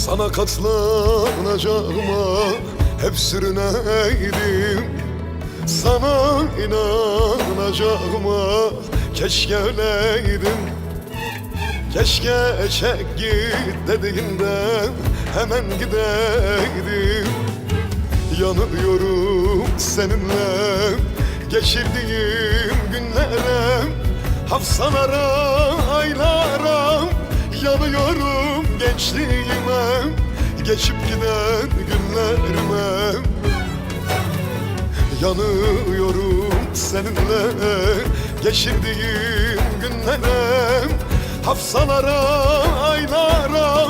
Sana katlanacağıma hep sürüneydim. Sana inanacağıma keşke öleydim Keşke çek git dediğinde hemen gideydim. Yanıyorum seninle geçirdiğim günlere Hafsalara, aylara gençliğime Geçip giden günlerime. Yanıyorum seninle geçirdiğim günlere. Hafsalara, aylara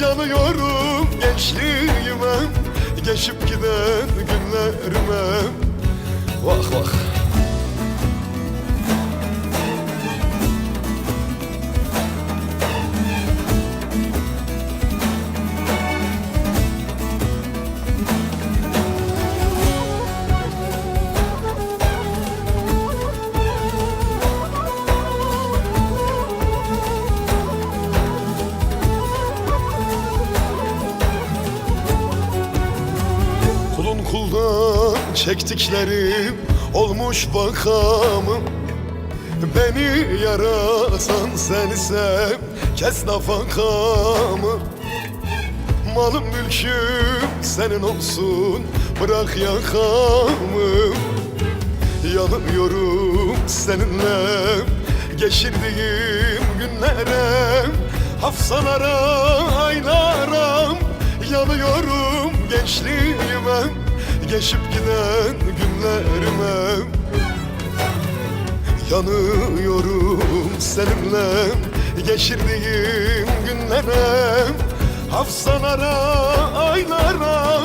Yanıyorum gençliğime. Geçip giden günlerime Kulun kuldan çektiklerim olmuş bakamım Beni yaratan sensen kes nafakamı. Malım mülküm senin olsun bırak yakamı. Yanıyorum seninle geçirdiğim günlere. Hafsalara, aylara yanıyorum gençliğime Geçip giden günlerime. Yanıyorum seninle geçirdiğim günlere. Hafsalara, aylara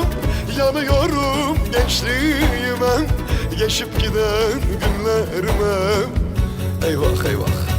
yanıyorum gençliğime. Geçip giden günlerime. Eyvah eyvah